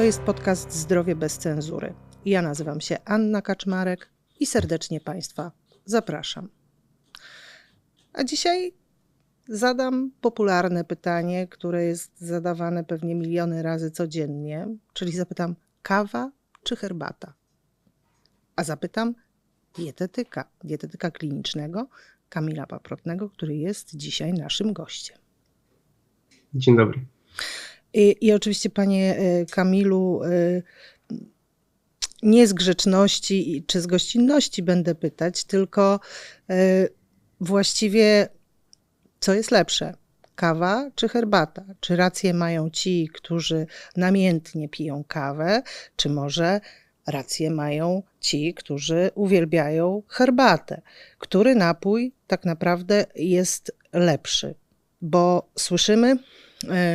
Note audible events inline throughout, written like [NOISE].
To jest podcast Zdrowie bez cenzury. Ja nazywam się Anna Kaczmarek i serdecznie Państwa zapraszam. A dzisiaj zadam popularne pytanie, które jest zadawane pewnie miliony razy codziennie, czyli zapytam: kawa czy herbata? A zapytam dietetyka, dietetyka klinicznego Kamila Paprotnego, który jest dzisiaj naszym gościem. Dzień dobry. I, I, oczywiście, panie y, Kamilu, y, nie z grzeczności czy z gościnności będę pytać, tylko y, właściwie co jest lepsze? Kawa czy herbata? Czy rację mają ci, którzy namiętnie piją kawę, czy może rację mają ci, którzy uwielbiają herbatę? Który napój tak naprawdę jest lepszy? Bo słyszymy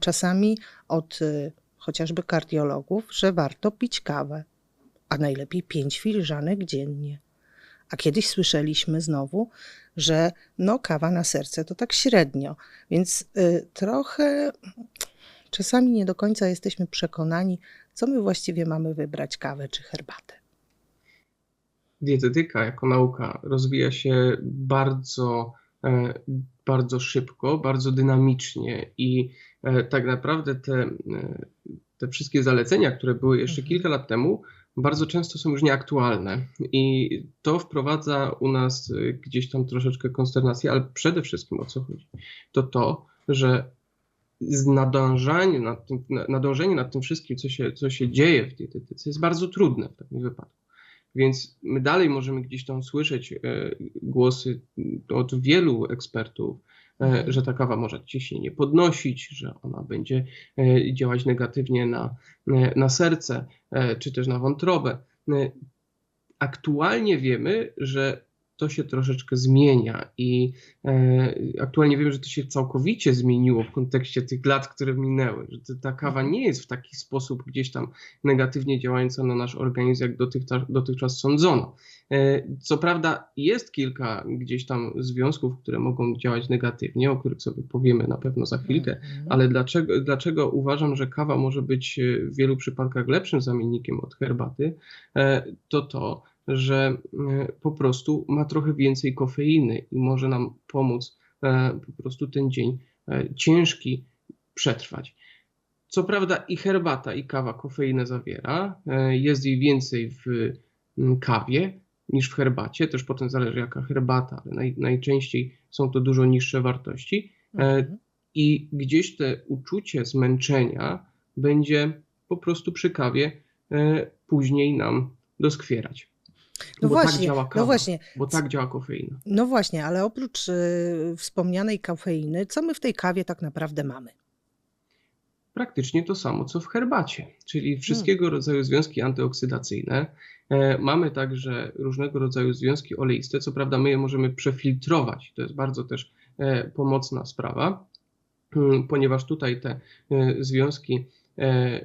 czasami od chociażby kardiologów, że warto pić kawę, a najlepiej pięć filiżanek dziennie. A kiedyś słyszeliśmy znowu, że no kawa na serce to tak średnio, więc y, trochę czasami nie do końca jesteśmy przekonani, co my właściwie mamy wybrać kawę czy herbatę. Dietetyka jako nauka rozwija się bardzo, e, bardzo szybko, bardzo dynamicznie i e, tak naprawdę te, e, te wszystkie zalecenia, które były jeszcze mhm. kilka lat temu, bardzo często są już nieaktualne i to wprowadza u nas gdzieś tam troszeczkę konsternację, ale przede wszystkim o co chodzi? To to, że nadążanie nad tym, nadążenie nad tym wszystkim, co się, co się dzieje w dietetyce jest bardzo trudne w takim wypadku. Więc my dalej możemy gdzieś tam słyszeć e, głosy od wielu ekspertów, e, mhm. że ta kawa może ciśnienie podnosić, że ona będzie e, działać negatywnie na, na serce czy też na wątrobę. Aktualnie wiemy, że to się troszeczkę zmienia i e, aktualnie wiem, że to się całkowicie zmieniło w kontekście tych lat, które minęły, że ta kawa nie jest w taki sposób gdzieś tam negatywnie działająca na nasz organizm, jak dotychczas, dotychczas sądzono. E, co prawda jest kilka gdzieś tam związków, które mogą działać negatywnie, o których sobie powiemy na pewno za chwilkę, mhm. ale dlaczego, dlaczego uważam, że kawa może być w wielu przypadkach lepszym zamiennikiem od herbaty, e, to to, że e, po prostu ma trochę więcej kofeiny i może nam pomóc e, po prostu ten dzień e, ciężki przetrwać. Co prawda i herbata, i kawa kofeinę zawiera, jest jej więcej w kawie niż w herbacie, też potem zależy jaka herbata, ale naj, najczęściej są to dużo niższe wartości mhm. i gdzieś te uczucie zmęczenia będzie po prostu przy kawie później nam doskwierać. No bo tak właśnie, tak działa no kawa, no właśnie. Bo tak działa kofeina. No właśnie, ale oprócz y, wspomnianej kofeiny, co my w tej kawie tak naprawdę mamy? Praktycznie to samo, co w herbacie, czyli wszystkiego hmm. rodzaju związki antyoksydacyjne. E, mamy także różnego rodzaju związki oleiste. Co prawda, my je możemy przefiltrować. To jest bardzo też e, pomocna sprawa, hmm, ponieważ tutaj te e, związki, e,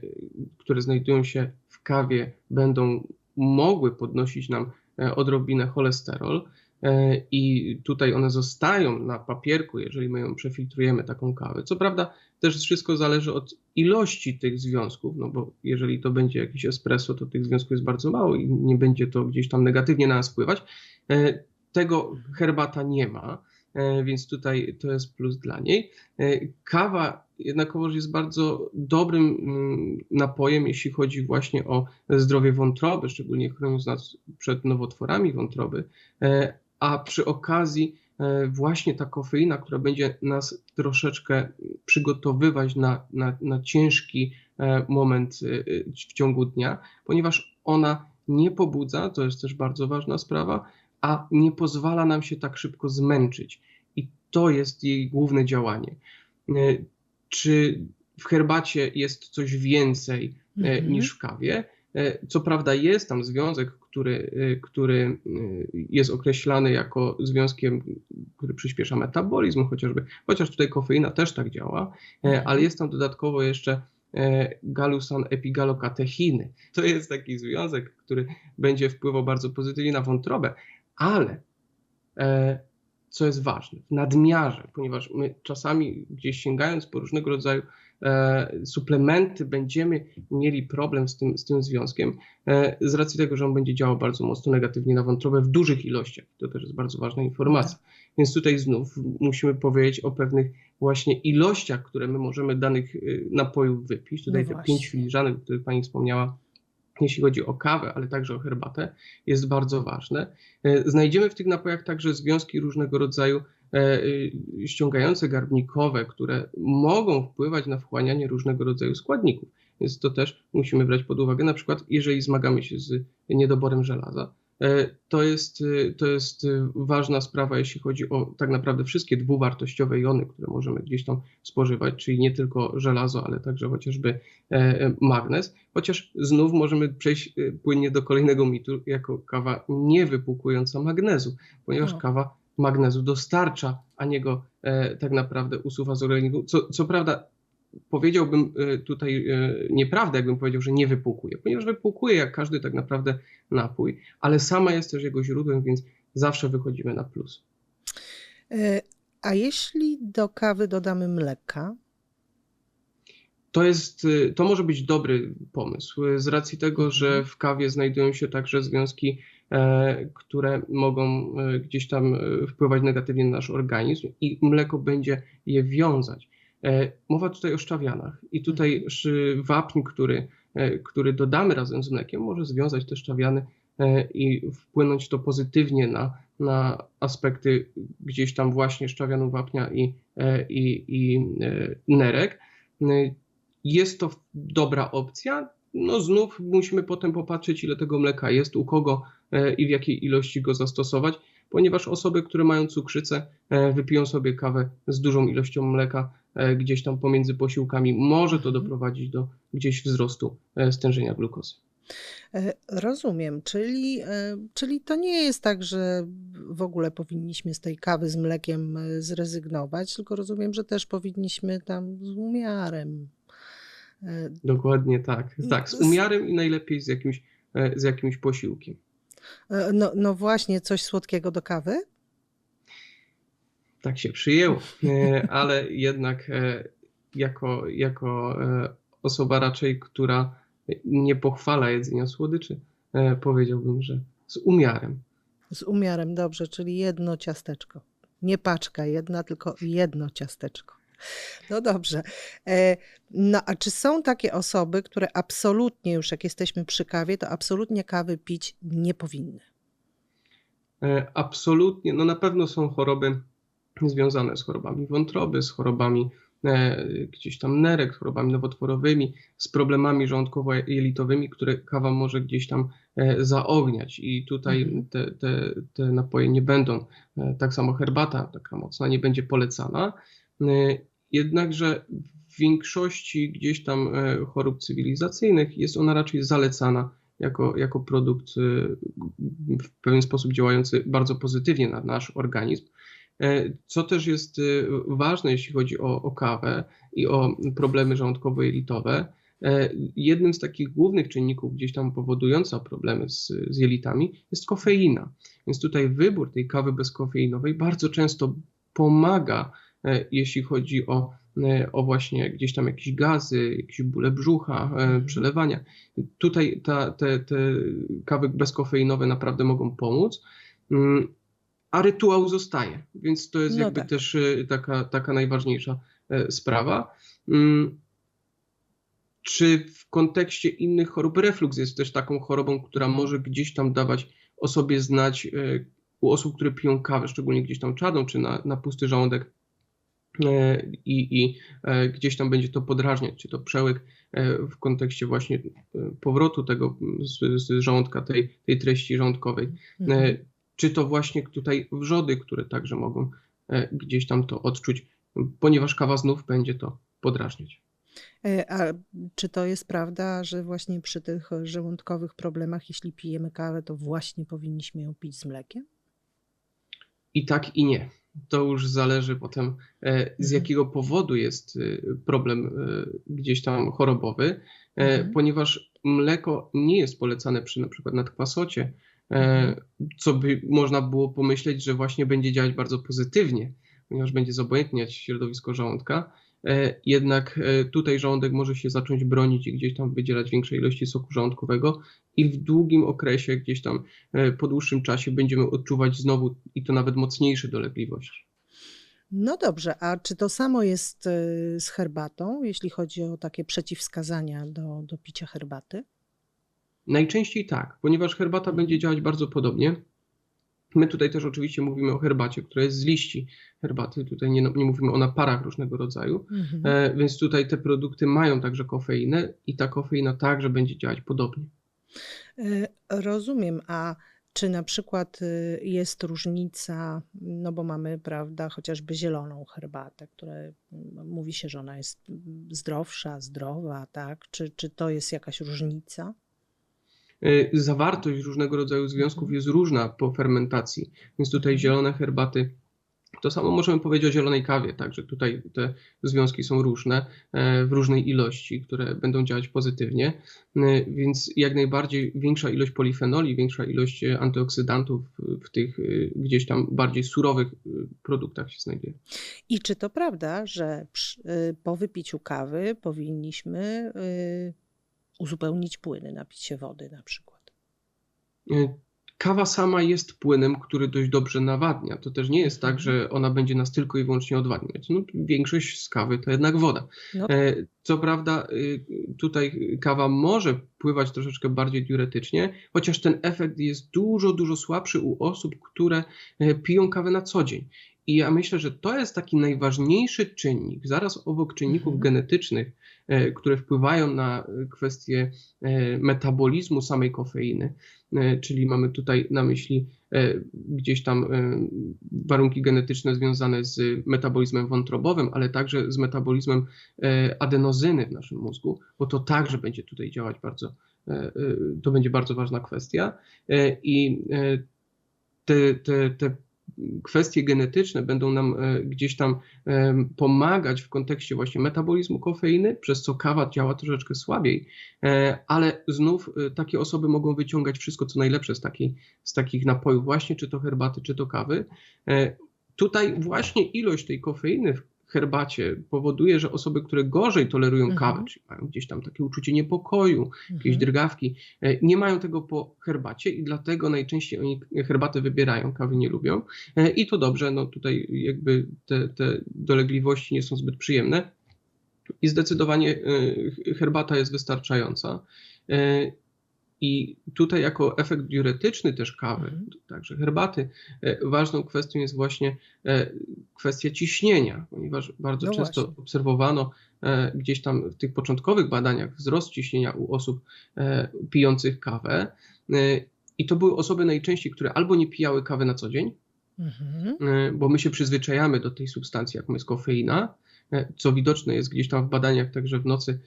które znajdują się w kawie, będą mogły podnosić nam e, odrobinę cholesterol e, i tutaj one zostają na papierku, jeżeli my ją przefiltrujemy taką kawę. Co prawda też wszystko zależy od ilości tych związków, no bo jeżeli to będzie jakiś espresso, to tych związków jest bardzo mało i nie będzie to gdzieś tam negatywnie na nas wpływać. E, tego herbata nie ma. E, więc tutaj to jest plus dla niej. E, kawa jednakowoż jest bardzo dobrym mm, napojem, jeśli chodzi właśnie o zdrowie wątroby, szczególnie chroniąc nas przed nowotworami wątroby, e, a przy okazji właśnie ta kofeina, która będzie nas troszeczkę przygotowywać na, na, na ciężki moment w ciągu dnia, ponieważ ona nie pobudza, to jest też bardzo ważna sprawa, a nie pozwala nam się tak szybko zmęczyć. I to jest jej główne działanie. E, czy w herbacie jest coś więcej mm-hmm. niż w kawie? E, co prawda jest tam związek, który, który jest określany jako związkiem, który przyspiesza metabolizm chociażby, chociaż tutaj kofeina też tak działa, mm-hmm. ale jest tam dodatkowo jeszcze galusan epigalokatechiny. To jest taki związek, który będzie wpływał bardzo pozytywnie na wątrobę, ale e, co jest ważne, w nadmiarze, ponieważ my czasami gdzieś sięgając po różnego rodzaju e, suplementy, będziemy mieli problem z tym, z tym związkiem, e, z racji tego, że on będzie działał bardzo mocno negatywnie na wątrobę w dużych ilościach. To też jest bardzo ważna informacja. Więc tutaj znów musimy powiedzieć o pewnych właśnie ilościach, które my możemy danych napojów wypić. Tutaj No te pięć filiżanek, o których Pani wspomniała, jeśli chodzi o kawę, ale także o herbatę, jest bardzo ważne. E, Znajdziemy w tych napojach także związki różnego rodzaju e, y, ściągające garbnikowe, które mogą wpływać na wchłanianie różnego rodzaju składników. Więc to też musimy brać pod uwagę. Na przykład, jeżeli zmagamy się z niedoborem żelaza, to jest, y, to jest y, ważna sprawa, jeśli chodzi o tak naprawdę wszystkie dwuwartościowe jony, które możemy gdzieś tam spożywać, czyli nie tylko żelazo, ale także chociażby e, e, magnez. Chociaż znów możemy przejść e, płynnie do kolejnego mitu, jako kawa nie wypłukująca magnezu, ponieważ No. kawa magnezu dostarcza, a nie go e, tak naprawdę usuwa z organizmu. Co, co prawda powiedziałbym e, tutaj e, nieprawdę, jakbym powiedział, że nie wypłukuje, ponieważ wypłukuje jak każdy tak naprawdę napój, ale sama jest też jego źródłem, więc zawsze wychodzimy na plus. E, A jeśli do kawy dodamy mleka? To jest, to może być dobry pomysł z racji tego, że Mhm. w kawie znajdują się także związki, które mogą gdzieś tam wpływać negatywnie na nasz organizm i mleko będzie je wiązać. E, Mowa tutaj o szczawianach i tutaj wapń, który, e, który dodamy razem z mlekiem, może związać te szczawiany e, i wpłynąć to pozytywnie na, na aspekty gdzieś tam właśnie szczawianu wapnia i, i, i nerek. Jest to dobra opcja. No znów musimy potem popatrzeć, ile tego mleka jest, u kogo i w jakiej ilości go zastosować, ponieważ osoby, które mają cukrzycę, wypiją sobie kawę z dużą ilością mleka gdzieś tam pomiędzy posiłkami, może to Mhm. doprowadzić do gdzieś wzrostu e, stężenia glukozy. E, Rozumiem, czyli, e, czyli to nie jest tak, że w ogóle powinniśmy z tej kawy z mlekiem e, zrezygnować, tylko rozumiem, że też powinniśmy tam z umiarem. E, Dokładnie tak. Tak, z umiarem i najlepiej z jakimś, e, z jakimś posiłkiem. e, No, no właśnie, coś słodkiego do kawy? Tak się przyjęło, E, ale jednak e, jako, jako e, osoba raczej, która nie pochwala jedzenia słodyczy, powiedziałbym, że z umiarem. Z umiarem, dobrze, czyli jedno ciasteczko. Nie paczka jedna, tylko jedno ciasteczko. No dobrze. No a czy są takie osoby, które absolutnie już jak jesteśmy przy kawie, to absolutnie kawy pić nie powinny? Absolutnie, no na pewno są choroby związane z chorobami wątroby, z chorobami e, gdzieś tam nerek, z chorobami nowotworowymi, z problemami żołądkowo-jelitowymi, które kawa może gdzieś tam e, zaogniać i tutaj Mhm. te, te, te napoje nie będą, e, tak samo herbata taka mocna nie będzie polecana, jednakże w większości gdzieś tam chorób cywilizacyjnych jest ona raczej zalecana jako, jako produkt w pewien sposób działający bardzo pozytywnie na nasz organizm. E, Co też jest e, ważne, jeśli chodzi o, o kawę i o problemy żołądkowo-jelitowe, e, jednym z takich głównych czynników gdzieś tam powodująca problemy z, z jelitami jest kofeina. Więc tutaj wybór tej kawy bezkofeinowej bardzo często pomaga, jeśli chodzi o, o właśnie gdzieś tam jakieś gazy, jakieś bóle brzucha, Mhm. przelewania. Tutaj ta, te, te kawy bezkofeinowe naprawdę mogą pomóc. A rytuał zostaje, więc to jest No jakby tak. też e, taka, taka najważniejsza e, sprawa. Mm, Czy w kontekście innych chorób reflux jest też taką chorobą, która Mhm. może gdzieś tam dawać o sobie znać e, u osób, które piją kawę, szczególnie gdzieś tam czadą, czy na, na pusty żołądek i, i gdzieś tam będzie to podrażniać, czy to przełyk w kontekście właśnie powrotu tego mm, z, z żołądka, tej, tej treści żołądkowej. Mhm. Czy to właśnie tutaj wrzody, które także mogą e, gdzieś tam to odczuć, ponieważ kawa znów będzie to podrażniać. E, A czy to jest prawda, że właśnie przy tych żołądkowych problemach, jeśli pijemy kawę, to właśnie powinniśmy ją pić z mlekiem? I tak i nie. To już zależy potem, e, z Mhm. jakiego powodu jest problem gdzieś tam chorobowy, Mhm. ponieważ mleko nie jest polecane przy na przykład nadkwasocie, co by można było pomyśleć, że właśnie będzie działać bardzo pozytywnie, ponieważ będzie zobojętniać środowisko żołądka. Jednak tutaj żołądek może się zacząć bronić i gdzieś tam wydzielać większej ilości soku żołądkowego, i w długim okresie, gdzieś tam po dłuższym czasie, będziemy odczuwać znowu i to nawet mocniejsze dolegliwości. No dobrze, a czy to samo jest z herbatą, jeśli chodzi o takie przeciwwskazania do, do picia herbaty? Najczęściej tak, ponieważ herbata będzie działać bardzo podobnie. My tutaj też oczywiście mówimy o herbacie, która jest z liści herbaty. Tutaj nie, nie mówimy o naparach różnego rodzaju, Mhm. e, więc tutaj te produkty mają także kofeinę i ta kofeina także będzie działać podobnie. Y, Rozumiem, a czy na przykład y, jest różnica, no bo mamy, prawda, chociażby zieloną herbatę, która mm, mówi się, że ona jest mm, zdrowsza, zdrowa, tak? Czy, czy to jest jakaś różnica? E, Zawartość różnego rodzaju związków jest różna po fermentacji, więc tutaj zielone herbaty. To samo możemy powiedzieć o zielonej kawie, także tutaj te związki są różne, e, w różnej ilości, które będą działać pozytywnie, E, więc jak najbardziej większa ilość polifenoli, większa ilość antyoksydantów w tych gdzieś tam bardziej surowych produktach się znajduje. I czy to prawda, że po wypiciu kawy powinniśmy uzupełnić płyny, napić się wody na przykład? E, Kawa sama jest płynem, który dość dobrze nawadnia. To też nie jest tak, Mhm. że ona będzie nas tylko i wyłącznie odwadniać. No, większość z kawy to jednak woda. No E, Co prawda, y, tutaj kawa może pływać troszeczkę bardziej diuretycznie, chociaż ten efekt jest dużo, dużo słabszy u osób, które e, piją kawę na co dzień. I ja myślę, że to jest taki najważniejszy czynnik, zaraz obok czynników Mhm. genetycznych, e, które wpływają na e, kwestię e, metabolizmu samej kofeiny. Czyli mamy tutaj na myśli gdzieś tam warunki genetyczne związane z metabolizmem wątrobowym, ale także z metabolizmem adenozyny w naszym mózgu, bo to także będzie tutaj działać bardzo, to będzie bardzo ważna kwestia. I te, te, te kwestie genetyczne będą nam e, gdzieś tam em, pomagać w kontekście właśnie metabolizmu kofeiny, przez co kawa działa troszeczkę słabiej, e, ale znów e, takie osoby mogą wyciągać wszystko, co najlepsze z, z takich napojów, właśnie czy to herbaty, czy to kawy. E, Tutaj właśnie ilość tej kofeiny w herbacie powoduje, że osoby, które gorzej tolerują Mhm. kawę, czyli mają gdzieś tam takie uczucie niepokoju, jakieś Mhm. drgawki, e, nie mają tego po herbacie i dlatego najczęściej oni herbatę wybierają, kawy nie lubią. E, I to dobrze, no tutaj jakby te, te dolegliwości nie są zbyt przyjemne i zdecydowanie e, herbata jest wystarczająca. I tutaj jako efekt diuretyczny też kawy, Mhm. także herbaty, e, ważną kwestią jest właśnie e, kwestia ciśnienia, ponieważ bardzo No często właśnie. obserwowano e, gdzieś tam w tych początkowych badaniach wzrost ciśnienia u osób pijących kawę. I to były osoby najczęściej, które albo nie pijały kawy na co dzień, Mhm. bo my się przyzwyczajamy do tej substancji, jaką jest kofeina, co widoczne jest gdzieś tam w badaniach, także w nocy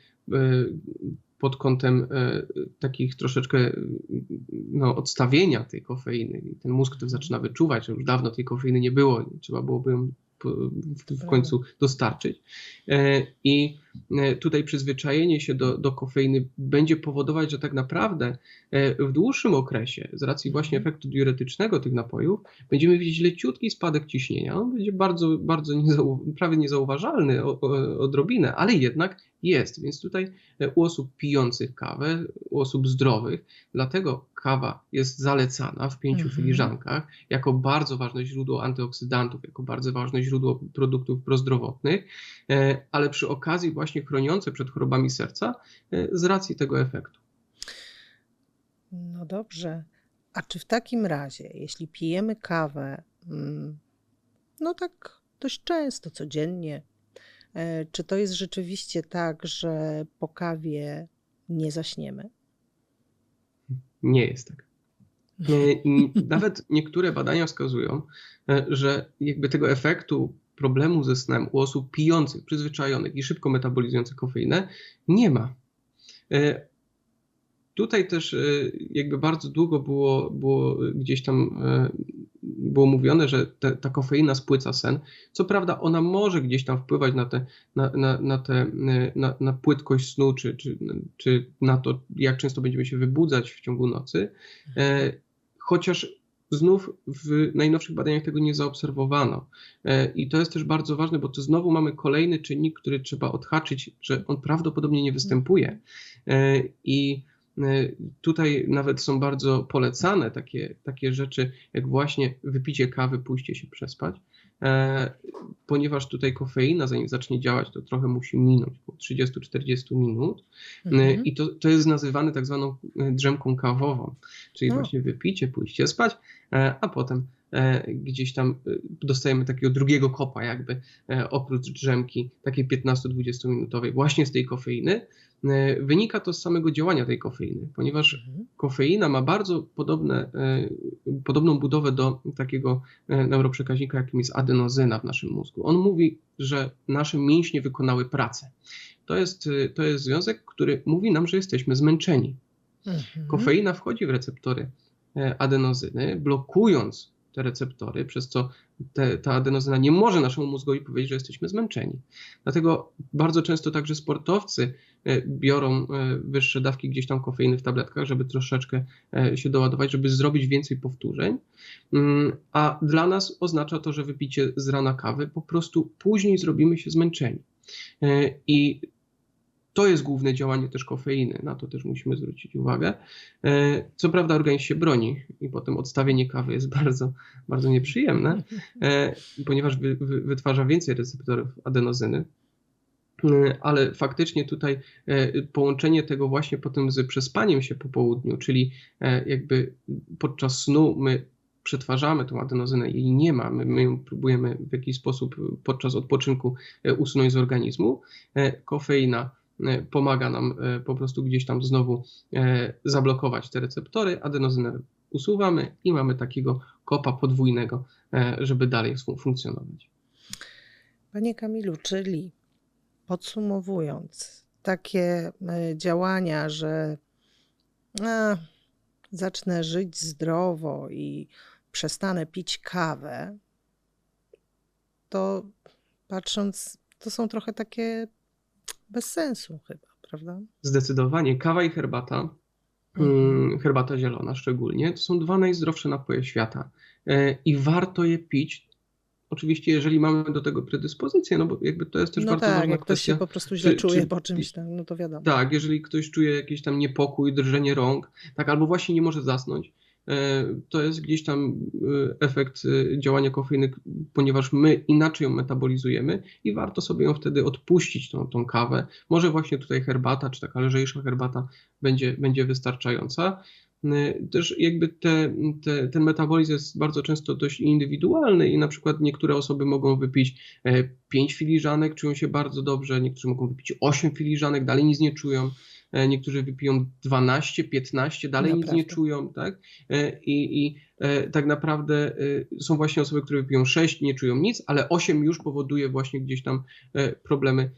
pod kątem e, takich troszeczkę no, odstawienia tej kofeiny. I ten mózg to zaczyna wyczuwać, że już dawno tej kofeiny nie było, trzeba byłoby ją w, końcu dostarczyć. E, I e, tutaj przyzwyczajenie się do, do kofeiny będzie powodować, że tak naprawdę e, w dłuższym okresie, z racji właśnie Mhm. efektu diuretycznego tych napojów, będziemy widzieć leciutki spadek ciśnienia. On będzie bardzo, bardzo niezau, prawie niezauważalny o, o, odrobinę, ale jednak jest. Więc tutaj u osób pijących kawę, u osób zdrowych, dlatego kawa jest zalecana w pięciu Mhm. filiżankach jako bardzo ważne źródło antyoksydantów, jako bardzo ważne źródło produktów prozdrowotnych, e, ale przy okazji właśnie chroniące przed chorobami serca e, z racji tego efektu. No dobrze. A czy w takim razie, jeśli pijemy kawę, mm, no tak dość często, codziennie, e, czy to jest rzeczywiście tak, że po kawie nie zaśniemy? Nie jest tak. E, i [LAUGHS] Nawet niektóre badania wskazują, e, że jakby tego efektu problemu ze snem u osób pijących, przyzwyczajonych i szybko metabolizujących kofeinę nie ma. Tutaj też e, jakby bardzo długo było, było gdzieś tam e, było mówione, że te, ta kofeina spłyca sen. Co prawda ona może gdzieś tam wpływać na, te, na, na, na, te, e, na, na płytkość snu, czy, czy, czy na to, jak często będziemy się wybudzać w ciągu nocy. Chociaż znów w najnowszych badaniach tego nie zaobserwowano. I to jest też bardzo ważne, bo tu znowu mamy kolejny czynnik, który trzeba odhaczyć, że on prawdopodobnie nie występuje. I tutaj nawet są bardzo polecane takie, takie rzeczy, jak właśnie wypicie kawy, pójście się przespać, e, ponieważ tutaj kofeina, zanim zacznie działać, to trochę musi minąć, około 30-40 minut. Mhm. I to, to jest nazywane tak zwaną e, drzemką kawową, czyli O. właśnie wypicie, pójście spać, e, a potem e, gdzieś tam e, dostajemy takiego drugiego kopa jakby e, oprócz drzemki takiej 15-20 minutowej właśnie z tej kofeiny. E, Wynika to z samego działania tej kofeiny, ponieważ Mhm. kofeina ma bardzo podobne, e, podobną budowę do takiego e, neuroprzekaźnika, jakim jest adenozyna w naszym mózgu. On mówi, że nasze mięśnie wykonały pracę. To jest, to jest związek, który mówi nam, że jesteśmy zmęczeni. Mhm. Kofeina wchodzi w receptory adenozyny, blokując te receptory, przez co te, ta adenozyna nie może naszemu mózgowi powiedzieć, że jesteśmy zmęczeni. Dlatego bardzo często także sportowcy biorą e, wyższe dawki gdzieś tam kofeiny w tabletkach, żeby troszeczkę e, się doładować, żeby zrobić więcej powtórzeń. Mm, A dla nas oznacza to, że wypicie z rana kawy po prostu później zrobimy się zmęczeni. E, I to jest główne działanie też kofeiny, na to też musimy zwrócić uwagę. E, Co prawda organizm się broni i potem odstawienie kawy jest [LAUGHS] bardzo, bardzo nieprzyjemne, e, ponieważ wy, wy, wytwarza więcej receptorów adenozyny. E, Ale faktycznie tutaj e, połączenie tego właśnie potem z przespaniem się po południu, czyli e, jakby podczas snu my przetwarzamy tą adenozynę, jej nie ma, my, my ją próbujemy w jakiś sposób podczas odpoczynku e, usunąć z organizmu. Kofeina pomaga nam po prostu gdzieś tam znowu zablokować te receptory, adenozynę usuwamy i mamy takiego kopa podwójnego, żeby dalej fun- funkcjonować. Panie Kamilu, czyli podsumowując, takie e, działania, że a, zacznę żyć zdrowo i przestanę pić kawę, to patrząc, to są trochę takie bez sensu chyba, prawda? Zdecydowanie kawa i herbata, mm, herbata zielona szczególnie, to są dwa najzdrowsze napoje świata E, i warto je pić. Oczywiście, jeżeli mamy do tego predyspozycję, no bo jakby to jest też No bardzo tak, ważna jak ktoś kwestia. się po prostu źle czy- czuje czy- po czymś tam, no to wiadomo. Tak, jeżeli ktoś czuje jakiś tam niepokój, drżenie rąk, tak, albo właśnie nie może zasnąć, e, to jest gdzieś tam e, efekt e, działania kofeiny, ponieważ my inaczej ją metabolizujemy i warto sobie ją wtedy odpuścić, tą, tą kawę. Może właśnie tutaj herbata, czy taka lżejsza herbata będzie, będzie wystarczająca. E, Też jakby te, te, ten metabolizm jest bardzo często dość indywidualny i na przykład niektóre osoby mogą wypić 5 filiżanek, czują się bardzo dobrze, niektórzy mogą wypić 8 filiżanek, dalej nic nie czują. E, Niektórzy wypiją 12, 15, dalej nic nie Naprawdę. czują, tak? E, I, i e, tak naprawdę e, są właśnie osoby, które wypiją 6, nie czują nic, ale 8 już powoduje właśnie gdzieś tam e, problemy e,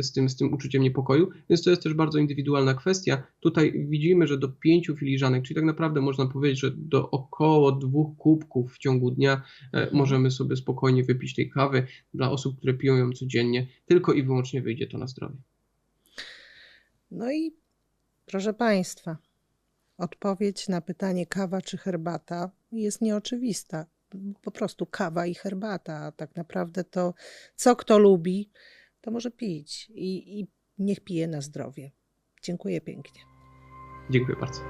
z tym, z tym uczuciem niepokoju, więc to jest też bardzo indywidualna kwestia. Tutaj widzimy, że do 5 filiżanek, czyli tak naprawdę można powiedzieć, że do około dwóch kubków w ciągu dnia e, możemy sobie spokojnie wypić tej kawy. Dla osób, które piją ją codziennie, tylko i wyłącznie wyjdzie to na zdrowie. No i proszę Państwa, odpowiedź na pytanie kawa czy herbata jest nieoczywista. Po prostu kawa i herbata, a tak naprawdę to co kto lubi, to może pić i, i niech pije na zdrowie. Dziękuję pięknie. Dziękuję bardzo.